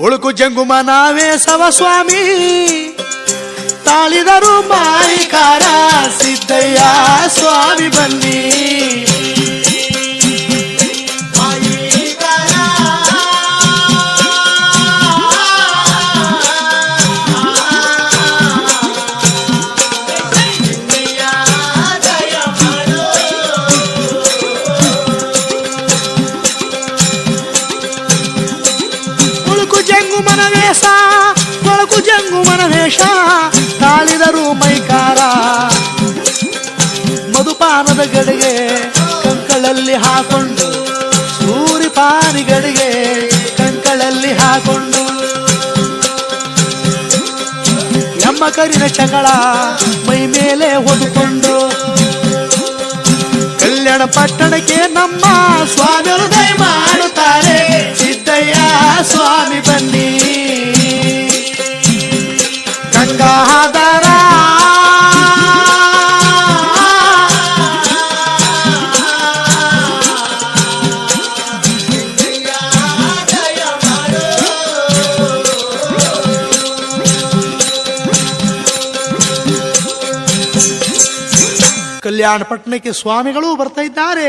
ಉಳುಕು ಜಂಗುಮ ನಾವೇ ಸವ ಸ್ವಾಮಿ. ತಾಳಿದರು ಮಾಯಿಕಾರ ಸಿದ್ದಯ್ಯ ಸ್ವಾಮಿ ಬನ್ನಿ ಉಳುಕು ಜಂಗುಮನ ಕೊಳಕು ಜಂಗು ಮನ ವೇಷ ತಾಳಿದರು ಮೈಕಾರ. ಮಧುಪಾನದ ಗಡಿಗೆ ಕಂಕಳಲ್ಲಿ ಹಾಕೊಂಡು ಸೂರಿಪಾನಿಗಳಿಗೆ ಕಂಕಳಲ್ಲಿ ಹಾಕೊಂಡು. ನಮ್ಮ ಕರಿನ ಚಗಳ ಮೈ ಮೇಲೆ ಹೊದುಕೊಂಡು, ಕಲ್ಯಾಣ ಪಟ್ಟಣಕ್ಕೆ ನಮ್ಮ ಸ್ವಾಮಿಯರು ಕಲ್ಯಾಣ ಪಟ್ಟಣಕ್ಕೆ ಸ್ವಾಮಿಗಳು ಬರ್ತಾ ಇದ್ದಾರೆ